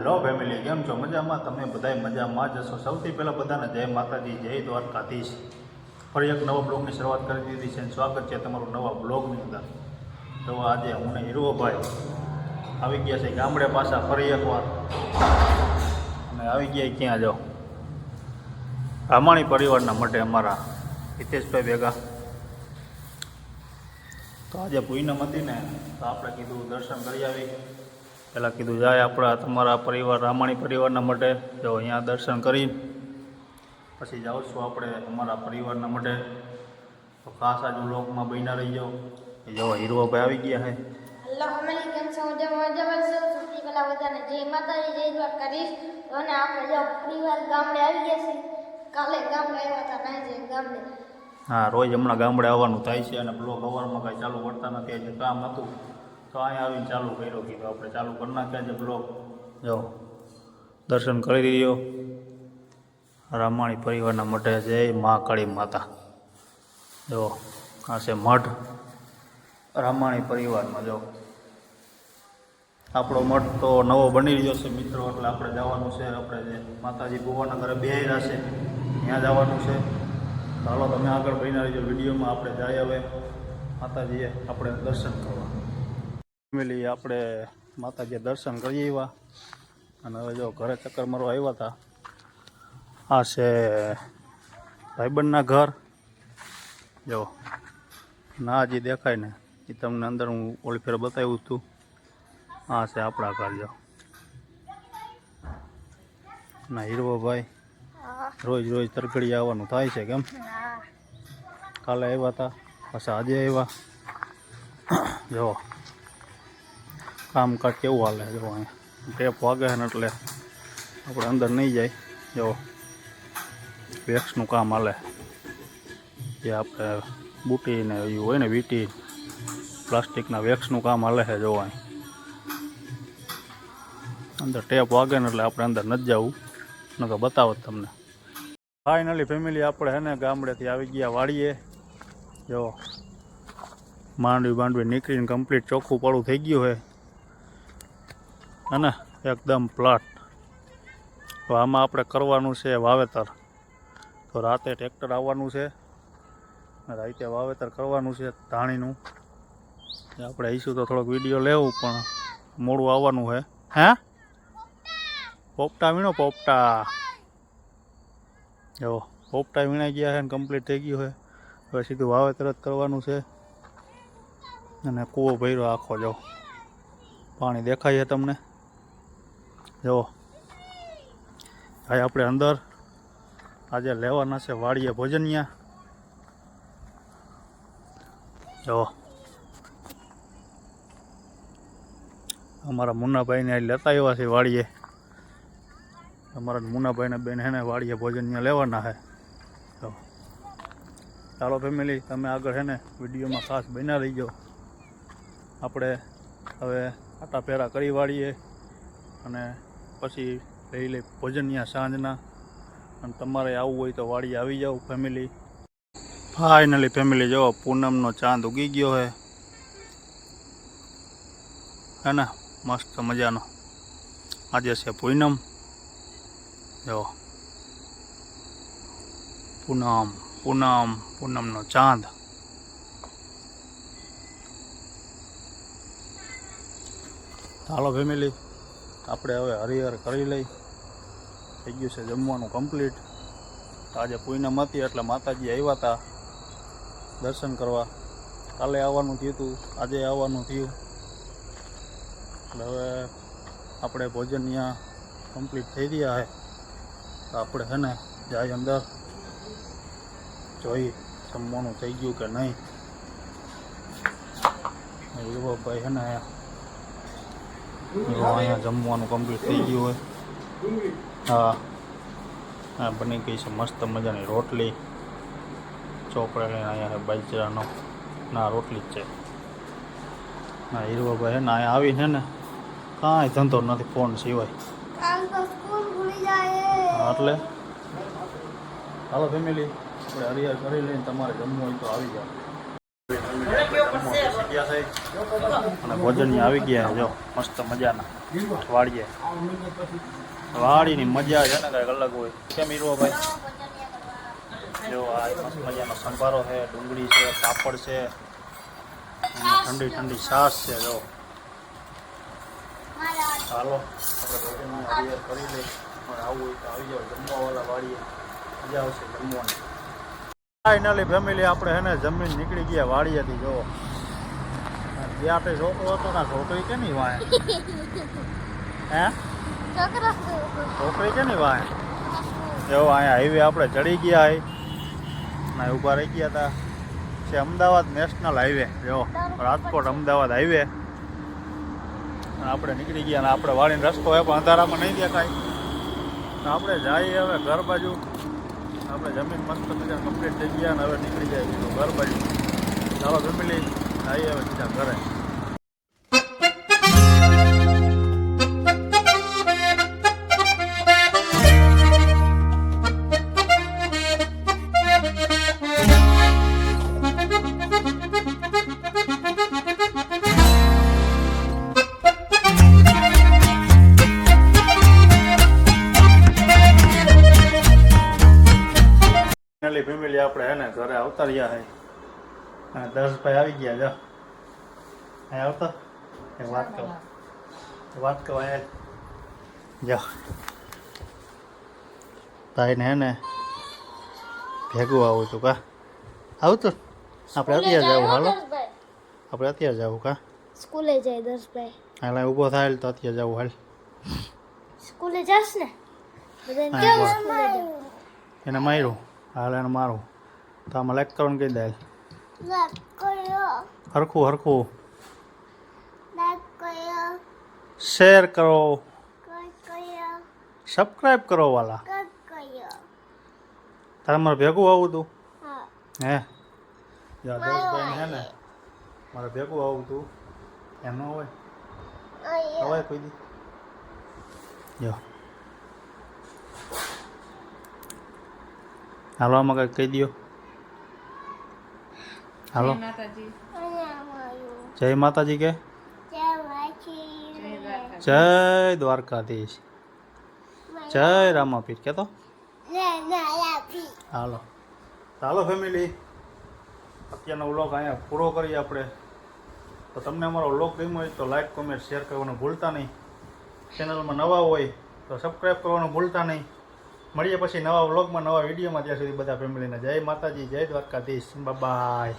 Hello family કેમ છો? મજામાં? તમે બધાય મજામાં જ હશો? સૌથી પહેલાં બધાને જય માતાજી, જય દ્વારકાધીશ. ફરી એક નવા બ્લોગની શરૂઆત કરી દીધી છે સ્વાગત છે તમારું નવા બ્લોગની અંદર. તો આજે હું ને હીરુભાઈ આવી ગયા છે ગામડે પાછા ફરી એકવાર. અને આવી ગયા ક્યાં જાઓ? રામાણી પરિવારના માટે અમારા હિતેશભાઈ ભેગા. તો આજે પૂનમ હતી ને તો આપણે કીધું દર્શન કરી આવી. પહેલાં કીધું જાય આપણા તમારા પરિવાર રામાણી પરિવારના માટે. જો અહીંયા દર્શન કરી. પછી જાઉં છું આપણે અમારા પરિવારના માટે. તો ખાસ આજુ લોકમાં બન્યા રહી જાઓ જો હીરોભાઈ આવી ગયા હે. હેલો ફેમિલી કેમ છો? મજામાં મજામાં છો? સૌથી પહેલા બધાને જય માતાજી જય દ્વારકાધીશ. તો અને આપણે જો પરિવાર ગામડે આવી ગયા છે. કાલે ગામડે આવ્યા હતા ના જે ગામડે. હા રોજ હમણાં ગામડે આવવાનું થાય છે અને બ્લોક અવારમાં કાંઈ ચાલુ કરતા નથી. આજે કામ હતું. તો અહીંયા આવીને ચાલુ કર્યો કીધું આપણે ચાલુ કરી નાખ્યા છે બ્લોક. જો, દર્શન કરી દીધો. રામાણી પરિવારના મઢે જય મા કાળી માતા. જો, આ છે મઢ. રામાણી પરિવારમાં જો, આપણો મઠ તો નવો બની રહ્યો છે મિત્રો, એટલે આપણે જવાનું છે, આપણે જે માતાજી ભુવાના ઘરે બેહ્યા છે, ત્યાં જવાનું છે. ચાલો તમે આગળ બન્યા રહીજો વિડીયોમાં આપણે જાય હવે માતાજીએ આપણે દર્શન કરવા. ફેમિલી આપણે માતાજી દર્શન કરી આવ્યા. અને હવે જો ઘરે ચક્કર મારવા આવ્યા હતા આ છે ભાઈબંધના ઘર. જો, ના જે દેખાય ને. એ તમને અંદર હું ઓળી ફેર બતાવ્યું હતું આ છે આપણા ઘર, જો. ના, હીરવાભાઈ રોજ રોજ તરકડી આવવાનું થાય છે કેમ? કાલે આવ્યા હતા પાછા આજે આવ્યા. જો કામકાજ કેવું હાલે? જો અહીંયા ટેપ વાગે ને એટલે આપણે અંદર નહીં જાય. જો વેક્સનું કામ હાલે. જે આપણે બુટી ને એ હોય ને વીટી, પ્લાસ્ટિકના વેક્સનું કામ હાલે છે, જો અહીં અંદર ટેપ વાગે ને એટલે આપણે અંદર નથી જવું. નકર બતાવો તમને. ફાઇનલી ફેમિલી આપણે હે ને ગામડેથી આવી ગયા વાડીએ. જો માંડવી માંડવી નીકળીને કમ્પ્લીટ ચોખ્ખું પડું થઈ ગયું છે. અને એકદમ પ્લાટ. તો આમાં આપણે કરવાનું છે વાવેતર. તો રાતે ટ્રેક્ટર આવવાનું છે. રાતે વાવેતર કરવાનું છે ધાણીનું. આપણે આવીશું તો થોડોક વીડિયો લેવું, પણ મોડું આવવાનું છે. હે? પોપટા વીણો પોપટા. જો, પોપટા વીણાઈ ગયા છે ને કમ્પ્લીટ થઈ ગયું છે. હવે સીધું વાવેતર જ કરવાનું છે. અને કૂવો ભર્યો આખો, જો. પાણી દેખાય છે તમને? જો, ભાઈ આપણે અંદર આજે લેવાના છે વાડીએ ભોજનિયા જો, અમારા મુન્નાભાઈને લેતા આવ્યા છે વાડીએ. અમારા મુન્નાભાઈને બેન હેને વાડીએ ભોજન ત્યાં લેવાના છે. જો, ચાલો ફેમિલી તમે આગળ હેને વિડીયોમાં ખાસ બન્યા રહીજો. આપણે હવે આટા પહેરા કરી વાળીએ અને પછી લઈ લઈ ભોજન ત્યાં સાંજના. અને તમારે આવવું હોય તો વાડી આવી જાઓ ફેમિલી ફાઇનલી ફેમિલી જાઓ પૂનમનો ચાંદ ઉગી ગયો છે હે ને, મસ્ત મજાનો. આજે છે પૂનમ. જો. પૂનમ પૂનમ, પૂનમનો ચાંદ. હાલો ફેમિલી આપણે હવે હરિહર કરી લઈ. થઈ ગયું છે જમવાનું કમ્પ્લીટ આજે પૂનમ હતી એટલે માતાજી આવ્યા હતા દર્શન કરવા. કાલે આવવાનું થયું હતું આજે આવવાનું થયું. એટલે હવે આપણે ભોજન ત્યાં કમ્પ્લીટ થઈ રહ્યા છે તો આપણે છે ને જાય અંદર. જોઈ જમવાનું થઈ ગયું કે નહીં. યુવાભાઈ છે ને જો અહીંયા જમવાનું કમ્પ્લીટ થઈ ગયું હોય. હા. હા બની ગઈ છે મસ્ત મજાની રોટલી. ચોપડા લઈને અહીંયા બાજરાનો. ના રોટલી જ છે. ના હીરવાભાઈ હે ને અહીંયા આવીને છે ને કાંઈ ધંધો નથી ફોન સિવાય. એટલે? Hello family. આપણે હરિયાર કરી લઈને તમારે જમવું હોય તો આવી જાઓ. અને ભોજન આવી ગયા જો, મસ્ત મજાના. વાડીએ વાડીની મજા છે ને, કંઈક અલગ હોય. કેમ હીરો ભાઈ? જો, આ મસ્ત મજાનો સંભારો છે, ડુંગળી છે, પાપડ છે ઠંડી ઠંડી છાશ છે, જો. હાલો, આપણે ભોજનની કરી લઈએ. પણ આવું હોય તો આવી જાઓ, જમવાવાળા વાડીએ મજા આવશે જમવાની. ફાઇનલી ફેમિલી આપણે એને જમીન નીકળી ગયા, વાડીએથી જો જ્યાં તે છોકરો હતો ને છોકરી કે નહીં વાય? હે? છોકરી કે નહીં વાય? જો, અહીંયા હાઈવે આપણે ચડી ગયા ના ઊભા રહી ગયા હતા છે અમદાવાદ નેશનલ હાઈવે જો. રાજકોટ અમદાવાદ હાઈવે આપણે નીકળી ગયા અને આપણે વાળીને રસ્તો હોય પણ અંધારામાં નહીં દેખાય. આપણે જઈએ હવે ઘર બાજુ. આપણે જમીન મસ્ત મજા કમ્પ્લીટ થઈ ગયા અને હવે નીકળી જાય ઘર બાજુ. ચાલો ફેમિલી આવી હવે સીધા ઘરે. ફાઇનલી ફેમિલી આપણે હે ને ઘરે આવતા રહ્યા હે. અને દર્શભાઈ આવી ગયા જો. અહીં આવતા? એક વાત કહું. વાત કહું અહીંયા. જો. ભાઈને હે ને ભેગું આવું તું કા? આવતું આપણે અત્યારે જવું હાલો. આપણે અત્યારે જવું કા? સ્કૂલે જાય દર્શભાઈ. હાલ ઊભો થાય તો અત્યારે જવું હાલ. સ્કૂલે જાસ ને? હા, એને માર્યું. હાલ એને મારું. તો આમાં લેક કરવાનું કહી દે હરખું હરખું. શેર કરો. સબસ્ક્રાઈબ કરો. વાલા. તારે મારે ભેગું આવું તું? હે. જા હે ને? મારે ભેગું આવું તું. એમ ન હોય. હોય કોઈ દી. જો હાલો આમાં કંઈક કહી દો હાલો. જય માતાજી. કે? જય દ્વારકાધીશ. જય રામાપીર. કે તો હાલો. ચાલો ફેમિલી. અત્યારનો વ્લોગ અહીંયા પૂરો કરીએ આપણે. તો તમને અમારો વ્લોગ ગમ્યો હોય તો લાઈક કોમેન્ટ શેર કરવાનું ભૂલતા નહીં. ચેનલમાં નવા હોય તો સબસ્ક્રાઈબ કરવાનું ભૂલતા નહીં. મળીએ પછી નવા વ્લોગમાં, નવા વિડીયોમાં. ત્યાં સુધી બધા ફેમિલીને જય માતાજી, જય દ્વારકાધીશ. બાય